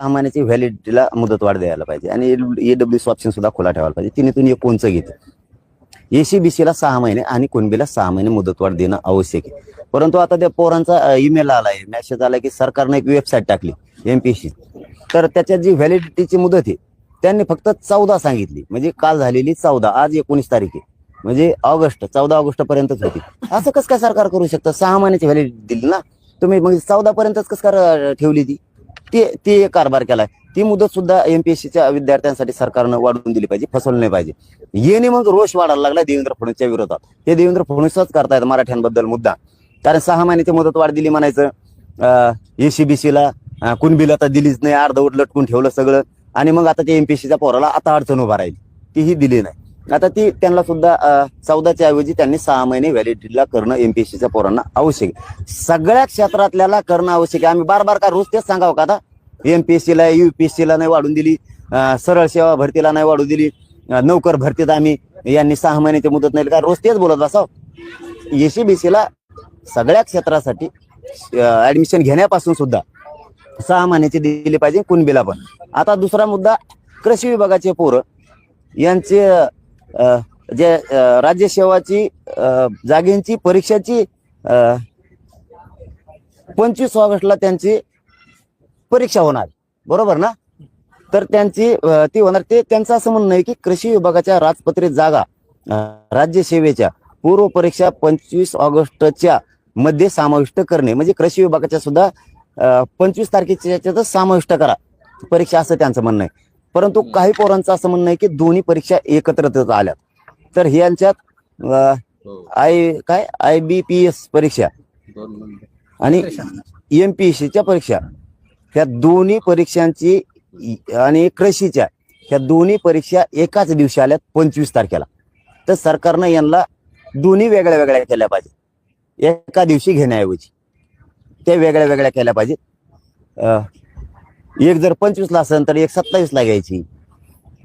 सहा महिन्याची व्हॅलिडिटीला मुदतवाढ द्यायला पाहिजे. आणि ईडब्ल्यू ऑप्शन सुद्धा खुला ठेवायला पाहिजे. तिन्हीतून एक कोणचं घेते. एसीबीसीला सहा महिने आणि कुणबीला सहा महिने मुदतवाढ देणं आवश्यक आहे. परंतु आता त्या पोरांचा ईमेल आलाय मेसेज आलाय की सरकारने एक वेबसाईट टाकली एमपीसी तर त्याच्यात जी व्हॅलिडिटीची मुदत आहे त्यांनी फक्त चौदा सांगितली. म्हणजे काल झालेली चौदा आज एकोणीस तारीख आहे. म्हणजे ऑगस्ट चौदा ऑगस्ट पर्यंतच होती. असं कसं काय सरकार करू शकतं? सहा महिन्याची व्हॅलिडिटी दिली ना? तुम्ही मग चौदा पर्यंतच कसं काय ठेवली ती? ते ते एक कारभार केलाय. ती मुदत सुद्धा एमपीएससीच्या विद्यार्थ्यांसाठी सरकारनं वाढवून दिली पाहिजे फसवलं नाही पाहिजे. येणे मग रोष वाढायला लागला देवेंद्र फडणवीसच्या विरोधात. हे देवेंद्र फडणवीसच करतायत मराठ्यांबद्दल मुद्दा. कारण सहा महिन्याची मुदत वाढ दिली म्हणायचं. एसीबीसीला कुणबीला तर दिलीच नाही अर्धवट लटकून ठेवलं सगळं. आणि मग आता ते एमपीएससीच्या पोराला आता अडचण उभा राहील. तीही दिली नाही. आता ती त्यांना सुद्धा चौदाच्या ऐवजी त्यांनी सहा महिने व्हॅलिडिटीला करणं एमपीएससीच्या पोरांना आवश्यक आहे. सगळ्या क्षेत्रातल्याला करणं आवश्यक आहे. आम्ही बार बार का रोज तेच सांगावं का आता? एमपीएससीला युपीएससीला नाही वाढून दिली. सरळ सेवा भरतीला नाही वाढू दिली. नोकर भरतीत आम्ही यांनी सहा महिन्याची मुदत नाही का रोज तेच बोलत बसाव? एसीबीसीला सगळ्या क्षेत्रासाठी ऍडमिशन घेण्यापासून सुद्धा सहा महिन्याची दिली पाहिजे कुणबीला पण. आता दुसरा मुद्दा कृषी विभागाचे पोरं यांचे जे राज्यसेवाची जागेंची परीक्षाची पंचवीस ऑगस्टला त्यांची परीक्षा होणार. बरोबर ना? तर त्यांची ती होणार. ते त्यांचं असं म्हणणं आहे की कृषी विभागाच्या राजपत्रित जागा राज्य राज्यसेवेच्या पूर्व परीक्षा पंचवीस ऑगस्टच्या मध्ये समाविष्ट करणे. म्हणजे कृषी विभागाच्या सुद्धा पंचवीस तारखेच्या समाविष्ट करा. परीक्षा असं त्यांचं म्हणणं आहे. परंतु काही पोरांचं असं म्हणणं आहे की दोन्ही परीक्षा एकत्रच आल्यात. तर हे यांच्यात अ, आय काय? आय बी पी एस परीक्षा आणि एम पी च्या परीक्षा. ह्या दोन्ही परीक्षांची आणि कृषीच्या ह्या दोन्ही परीक्षा एकाच दिवशी आल्यात पंचवीस तारखेला. तर सरकारनं यांना दोन्ही वेगळ्या वेगळ्या केल्या पाहिजे एका दिवशी घेण्याऐवजी. त्या वेगळ्या वेगळ्या केल्या पाहिजे अं, एक जर पंचवीसला असेल तर एक सत्तावीसला घ्यायची.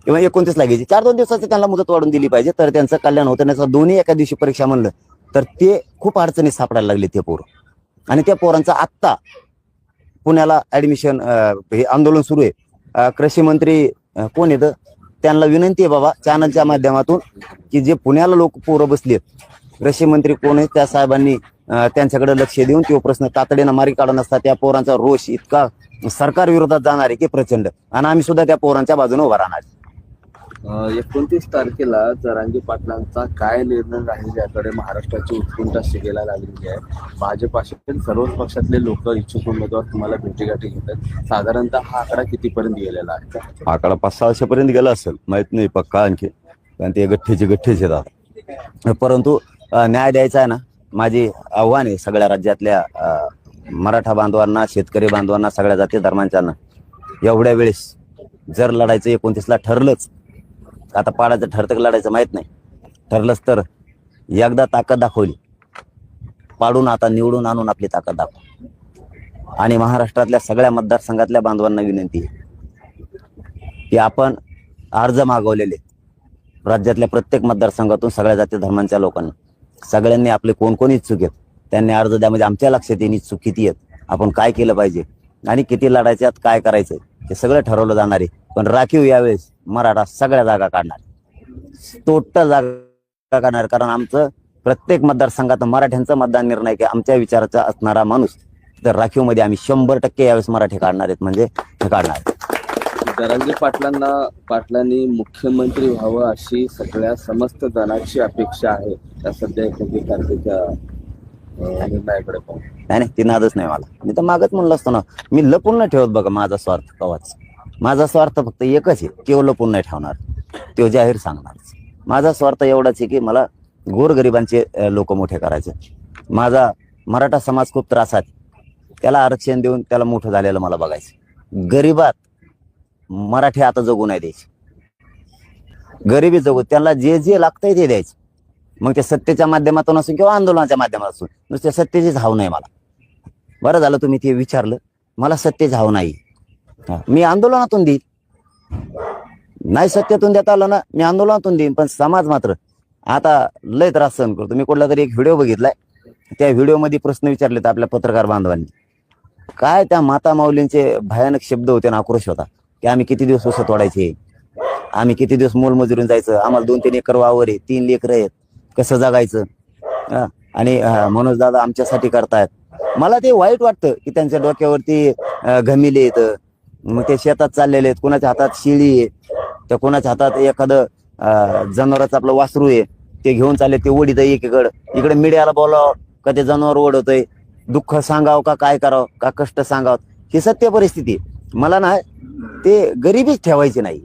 किंवा एकोणतीसला घ्यायची. चार दोन दिवसाची त्यांना मुदत वाढून दिली पाहिजे तर त्यांचं कल्याण होतं. नाही दोन्ही एका दिवशी परीक्षा म्हणलं तर ते खूप अडचणीत सापडायला लागले ते पोरं. आणि त्या पोरांचं आत्ता पुण्याला ऍडमिशन हे आंदोलन सुरू आहे. कृषी मंत्री कोण येतं त्यांना विनंती आहे बाबा चॅनलच्या माध्यमातून की जे पुण्याला लोक पोरं बसलेत कृषी मंत्री कोण आहेत? त्या साहेबांनी त्यांच्याकडे लक्ष देऊन तो प्रश्न तातडीनं मार्गी काढून असता त्या पोरांचा रोष इतका सरकार विरोधात जाणार आहे की प्रचंड. आणि आम्ही सुद्धा त्या पोरांच्या बाजूने उभा राहणार. एकोणतीस तारखेला जरांगी पाटलांचा काय निर्णय राहील याकडे महाराष्ट्राची उत्कंठा शिगेला लागलेली आहे. भाजप असेल सर्वच पक्षातले लोक इच्छुक उमेदवार तुम्हाला भेटीगाठी घेतात. साधारणतः हा आकडा कितीपर्यंत गेलेला आहे? आकडा पाच सहाशेपर्यंत गेला असेल. माहीत नाही पक्का आणखी. कारण ते गठ्ठेचे गठ्ठेच येतात परंतु न्याय द्यायचा आहे ना माझी आव्हान आहे सगळ्या राज्यातल्या अं, मराठा बांधवांना शेतकरी बांधवांना सगळ्या जाती धर्मांच्यांना. एवढ्या वेळेस जर लढायचं एकोणतीसला ठरलंच आता पाडायचं ठरतं लढायचं माहीत नाही. ठरलंच तर एकदा ताकद दाखवली. पाडून आता निवडून आणून आपली ताकद दाखव. आणि महाराष्ट्रातल्या सगळ्या मतदारसंघातल्या बांधवांना विनंती आहे की आपण अर्ज मागवलेले राज्यातल्या प्रत्येक मतदारसंघातून सगळ्या जाती धर्मांच्या लोकांना. सगळ्यांनी आपले कोण कोण इच्छुक आहेत त्यांनी अर्ज द्या. म्हणजे आमच्या लक्षात येईन इच्छुक किती आहेत आपण काय केलं पाहिजे आणि किती लढायच्यात काय करायचं हे सगळं ठरवलं जाणार आहे. पण राखीव यावेळेस मराठा सगळ्या जागा काढणार टोटल जागा काढणार कारण आमचं प्रत्येक मतदारसंघात मराठ्यांचं मतदान निर्णय की आमच्या विचाराचा असणारा माणूस तर राखीवमध्ये आम्ही शंभर टक्के यावेळेस मराठी काढणार आहेत. म्हणजे हे काढणार आहेत. धनंजय पाटलांना पाटलांनी मुख्यमंत्री व्हावं अशी सगळ्या समस्त जणांची अपेक्षा आहे. त्या सध्या एकोणतीस म्हणजे तारखेच्या निर्णयाकडे नाही नाही ती नादच नाही मला. मी तर मागच म्हणलं असतो ना मी लपून नाही ठेवत बघा माझा स्वार्थ कवाच. माझा स्वार्थ फक्त एकच आहे किंवा लपून नाही ठेवणार. तो जाहीर सांगणार. माझा स्वार्थ एवढाच आहे की मला गोरगरिबांचे लोक मोठे करायचे. माझा मराठा समाज खूप त्रासात त्याला आरक्षण देऊन त्याला मोठं झालेलं मला बघायचं. गरिबात मराठी आता जगू नाही द्यायची. गरिबी जगू त्यांना जे जे लागतंय ते द्यायचं. मग ते सत्तेच्या माध्यमातून असून किंवा आंदोलनाच्या माध्यमातून नुसते सत्तेचीच हाव नाही मला. बरं झालं तुम्ही ते विचारलं मला सत्तेची हाव नाही. मी आंदोलनातून देईन. नाही सत्तेतून देता आलं ना मी आंदोलनातून देईन पण समाज मात्र आता लय त्रास सहन करतो. मी कुठला तरी एक व्हिडिओ बघितलाय त्या व्हिडिओमध्ये प्रश्न विचारलेत आपल्या पत्रकार बांधवांनी. काय त्या माता माऊलींचे भयानक शब्द होते ना आक्रोश होता. की आम्ही किती दिवस ऊस तोडायचे आम्ही किती दिवस मोलमजुरीन जायचं? आम्हाला दोन तीन एकर वावर आहे तीन लेकर आहेत. कसं जगायचं? आणि मनोज दादा आमच्यासाठी करतायत. मला ते वाईट वाटतं की त्यांच्या डोक्यावरती घमिले येत मग ते शेतात चाललेले आहेत. कोणाच्या हातात शिळी आहे? तर कोणाच्या हातात एखादं जनावराचं आपलं वासरू आहे? ते घेऊन चालले ते ओढीत एकीकडं. इकडे मीडियाला बोलावं का ते जनावर ओढवतंय? दुःख सांगावं का काय करावं? का कष्ट सांगावं? ही सत्य परिस्थिती आहे. मला ना ते गरिबीच ठेवायची नाही.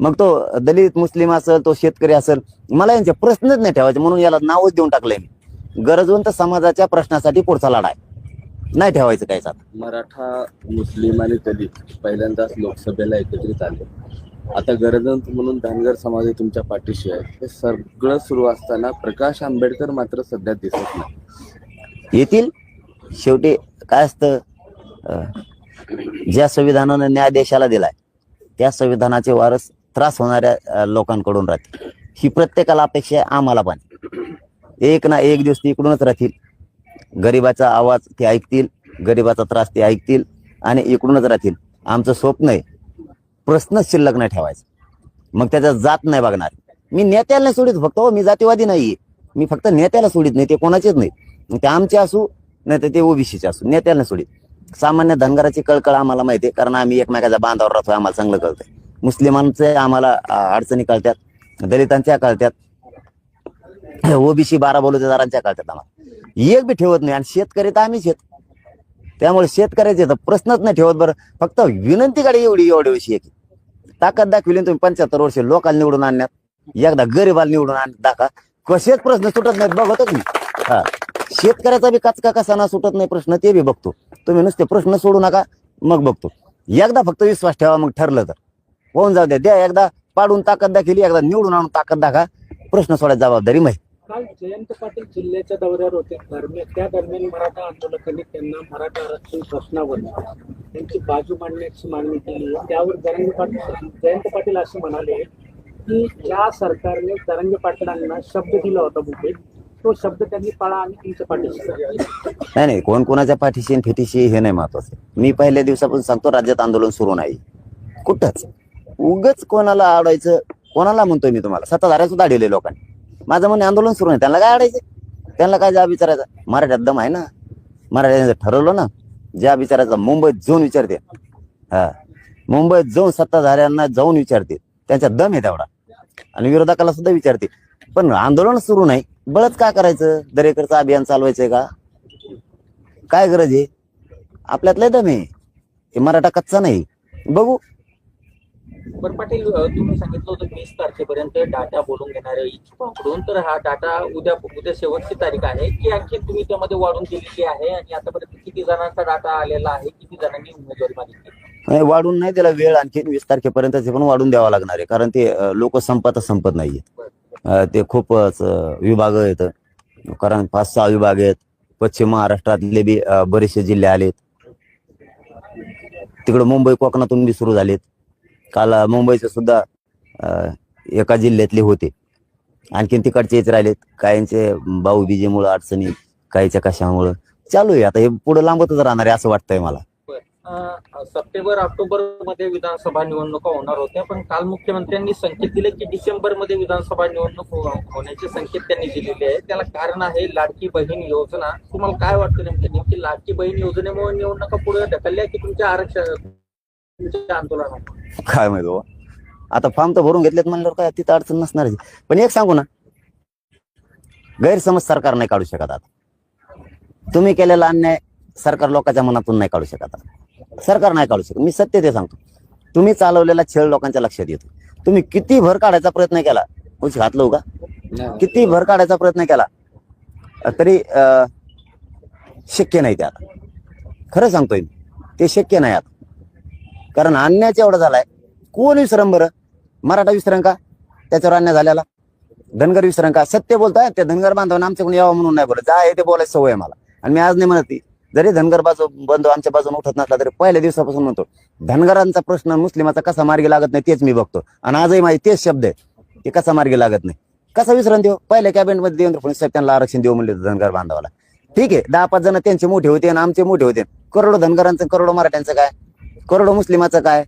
मग तो दलित मुस्लिम असेल तो शेतकरी असेल मला यांचे प्रश्नच नाही ठेवायचे म्हणून याला नावच देऊन टाकलंय मी. गरजवंत समाजाच्या प्रश्नासाठी पुढचा लढा आहे. नाही ठेवायचं काहीच आता. मराठा मुस्लिम आणि दलित पहिल्यांदाच लोकसभेला एकत्रित आले. आता गरजंत म्हणून धनगर समाज हे तुमच्या पाठीशी आहे. हे सगळं सुरू असताना प्रकाश आंबेडकर मात्र सध्या दिसत नाही. येतील. शेवटी काय असतं? ज्या संविधानानं न्याय देशाला दिलाय त्या संविधानाचे वारस त्रास होणाऱ्या लोकांकडून राहतील. ही प्रत्येकाला अपेक्षा आहे आम्हाला पण. एक ना एक दिवस ती इकडूनच राहतील. गरिबाचा आवाज ते ऐकतील गरिबाचा त्रास ते ऐकतील आणि इकडूनच राहतील. आमचं स्वप्न आहे प्रश्नच शिल्लक नाही ठेवायचा. मग त्याचा जात नाही बघणार. मी नेत्याला नाही सोडित फक्त हो मी जातीवादी नाहीये. मी फक्त नेत्याला सोडित नाही ते कोणाचेच नाही. मग ते आमचे असू नाही तर ते ओबीसीचे असू नेत्याला नाही सोडित. सामान्य धनगराची कळकळ आम्हाला माहिती आहे कारण आम्ही एकमेकाच्या बांधावर राहतो आम्हाला चांगलं कळतंय. मुस्लिमांचे आम्हाला अडचणी कळतात दलितांच्या कळतात ओबीसी बारा बलुतेदारांच्या कळतात आम्हाला. एक बी ठेवत नाही आणि शेतकरी तर आम्हीच शेत त्यामुळे शेतकऱ्याचे तर प्रश्नच नाही ठेवत बरं. फक्त विनंती कडे एवढी एवढी विषय आहे की ताकद दाखविली तुम्ही पंच्याहत्तर वर्ष लोकांना निवडून आणण्यात एकदा गरीबाला निवडून आण दाखा कसेच प्रश्न सुटत नाहीत बघतच मी हा. शेतकऱ्याचा बी कचका कसा ना सुटत नाही प्रश्न ते बी बघतो. तुम्ही नुसते प्रश्न सोडू नका मग बघतो. एकदा फक्त विश्वास ठेवा मग ठरलं तर. होऊन जाऊ द्या द्या एकदा पाडून ताकद दाखिली एकदा निवडून आणून ताकद दाखा प्रश्न सोडायची जबाबदारी माहिती काल जयंत पाटील जिल्ह्याच्या दौऱ्यावर होते. दरम्यान त्या दरम्यान मराठा आंदोलकांनी त्यांना मराठा आरक्षण प्रश्नावर त्यांची बाजू मांडण्याची मागणी केली. त्यावर जरंगे पाटील जयंत पाटील असे म्हणाले की ज्या सरकारने जरंगे पाटलांना शब्द दिला होता मुंबईत तो शब्द त्यांनी पाळा आणि तुमच्या पाठीशी नाही नाही कोण कोणाच्या पाठीशी आणि फेटीशी हे नाही महत्वाचं. मी पहिल्या दिवसापासून सांगतो राज्यात आंदोलन सुरू नाही. कुठंच. उगच कोणाला आडायचं कोणाला म्हणतोय मी तुम्हाला? सत्ताधाऱ्या सुद्धा अडवले लोकांनी. माझं म्हणणे आंदोलन सुरू नाही. त्यांना काय अडायचं त्यांना काय जा विचारायचा? मराठ्यात दम आहे ना? मराठ्याने ठरवलं ना ज्या विचारायचा मुंबईत जाऊन विचारते हा. मुंबईत जाऊन सत्ताधाऱ्यांना जाऊन विचारते त्यांच्या दम आहे तेवढा. आणि विरोधकाला सुद्धा विचारते पण आंदोलन सुरू नाही. बळच का करायचं? दरेकरचं अभियान चालवायचंय का? काय गरज आहे? आपल्यातलं दम आहे. हे मराठा कच्चा नाही. बघू. पण पाटील तुम्ही सांगितलं होतं वीस तारखेपर्यंत डाटा बोलून घेणाऱ्या इच्छुकांकडून तर हा डाटा उद्या उद्या शेवटची तारीख आहे. की आणखी तुम्ही त्यामध्ये वाढून दिलेली आहे आणि आतापर्यंत किती जणांचा डाटा आलेला आहे किती जणांनी उमेदवारी मागितली? नाही, वाढून नाही त्याला वेळ आणखी वीस तारखेपर्यंत पण वाढून द्यावा लागणार आहे. कारण ते लोक संपत संपत नाहीये. ते खूपच विभाग आहेत कारण पाच सहा विभाग आहेत. पश्चिम महाराष्ट्रातले बी बरेचसे जिल्हे आलेत. तिकडे मुंबई कोकणातून बी सुरू झालेत. काल मुंबईचे सुद्धा एका जिल्ह्यातले होते. आणखीन तिकडचेच राहिलेत. काहींचे भाऊ बीजेमुळं अडचणी काहीच्या कशामुळं. चालू आहे. आता हे पुढे लांबतच राहणार आहे असं वाटतंय मला. सप्टेंबर ऑक्टोबरमध्ये विधानसभा निवडणुका होणार होत्या पण काल मुख्यमंत्र्यांनी संकेत दिले की डिसेंबरमध्ये विधानसभा निवडणूक हो, होण्याचे संकेत त्यांनी दिलेले आहे त्याला कारण आहे लाडकी बहीण योजना. तुम्हाला काय वाटतं नेमकी? नेमकी लाडकी बहीण योजनेमुळे निवडणुका पुढे ढकलल्या की तुमच्या आरक्षण तुमच्या आंदोलनामुळे? काय माहिती आता फॉर्म तर भरून घेतलेत म्हणल्यावर काय तिथं अडचण नसणार पण एक सांगू ना गैरसमज सरकार नाही काढू शकत आता. तुम्ही केलेला अन्याय सरकार लोकांच्या मनातून नाही काढू शकत आता. सरकार नाही काढू शकत. मी सत्य ते सांगतो. तुम्ही चालवलेला छळ लोकांच्या लक्षात येतो. तुम्ही किती भर काढायचा प्रयत्न केला? कुछ घातलो का. किती भर काढायचा प्रयत्न केला? तरी अ, शक्य नाही ते आता. खरं सांगतोय मी. ते शक्य नाही आता. कारण अन्यायच एवढा झालाय. कोण विसरम बरं? मराठा विसरम का? त्याच्यावर अन्याय झालेला? धनगर विसरम का? सत्य बोलताय. त्या धनगर बांधवांना आमच्याकडून यावं म्हणून नाही बोलत. जा आहे ते बोलायची सवय मला. आणि मी आज नाही म्हणत ती. जरी धनगर बाजू बंधू आमच्या बाजून उठत नसला तरी पहिल्या दिवसापासून म्हणतो धनगरांचा प्रश्न मुस्लिमाचा कसा मार्गी लागत नाही तेच मी बघतो. आणि आजही माझे तेच शब्द आहेत की कसा मार्गी लागत नाही. कसा विसरण देऊ? पहिल्या कॅबिनेटमध्ये देवेंद्र फडणवीस साहेब त्यांना आरक्षण देऊ म्हणले धनगर बांधवाला. ठीक आहे दहा पाच जण त्यांचे मोठे होते आणि आमचे मोठे होते. करोडो धनगरांचं करोडो मराठ्यांचं काय? करोडो मुस्लिमाचं काय?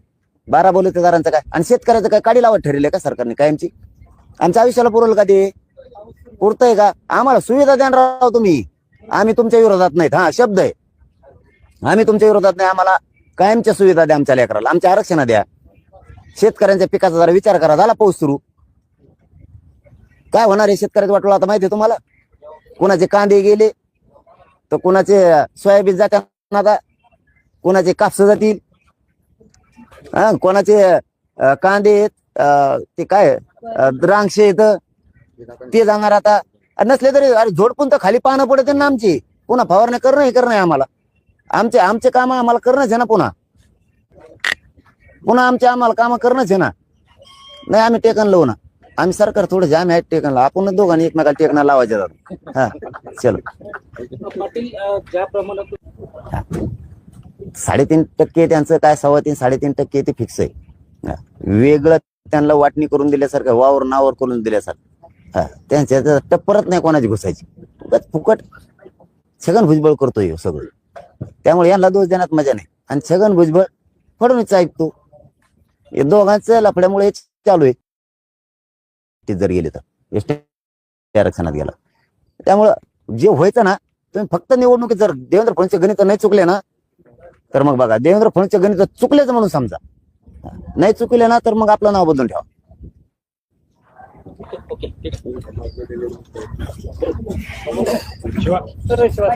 बारा बलुतेदारांचं काय? आणि शेतकऱ्याचं काय? काडी लावत ठरले का सरकारने कायमची? आमच्या आयुष्याला पुरवलं का ते? पुरतंय का? आम्हाला सुविधा देणार राहतो तुम्ही. आम्ही तुमच्या विरोधात नाहीत हा शब्द आहे. आम्ही तुमच्या विरोधात नाही आम्हाला कायमच्या सुविधा द्या आमच्या लेकराला आमच्या आरक्षण द्या. शेतकऱ्यांच्या पिकाचा जरा विचार करा झाला पाऊस सुरू. काय होणार आहे शेतकऱ्याचं वाटलं आता माहिती आहे तुम्हाला? कुणाचे कांदे गेले तर कुणाचे सोयाबीन जात्या आता कुणाचे कापस जातील? हा कोणाचे कांदे आहेत, अं, ते काय अं, द्राक्षे येत ते जाणार आता. नसले तरी अरे झोडपून तर खाली पानं पडते ना आमची. पुन्हा फवारणी करणं हे करणं आम्हाला. आमचे आमचे काम आम्हाला करणंच आहे ना पुन्हा. पुन्हा आमचे आम्हाला काम करणंच आहे ना. नाही आम्ही टेकन लावू ना. आम्ही सरकार थोडं आम्ही आहेत टेकनला आपण दोघांनी एकमेकाला टेकना लावायचे हा चलो. पाटील साडेतीन टक्के त्यांचं काय सव्वा तीन साडेतीन टक्के ते फिक्स आहे. वेगळं त्यांना वाटणी करून दिल्यासारखं वावर नावर करून दिल्यासारखं. हा त्यांच्या टप्परत नाही कोणाची घुसायची. उगाच फुकट छगन भुजबळ करतोय ह्यो सगळं. त्यामुळे यांना दोष देण्यात मजा नाही. आणि छगन भुजबळ फडणवीस ऐकतो. हे दोघांचं लफड्यामुळे हे चालू आहे. ते जर गेले तर. एसटी आरक्षणात गेला. त्यामुळं जे व्हायचं ना तुम्ही फक्त निवडणुकीत जर देवेंद्र फडणवीसचे गणित नाही चुकले ना तर मग बघा देवेंद्र फडणवीसचे गणित चुकलेच म्हणून समजा. नाही चुकले ना तर मग आपलं नाव बदलून ठेवा. ओके ठीक आहे. तर शिवा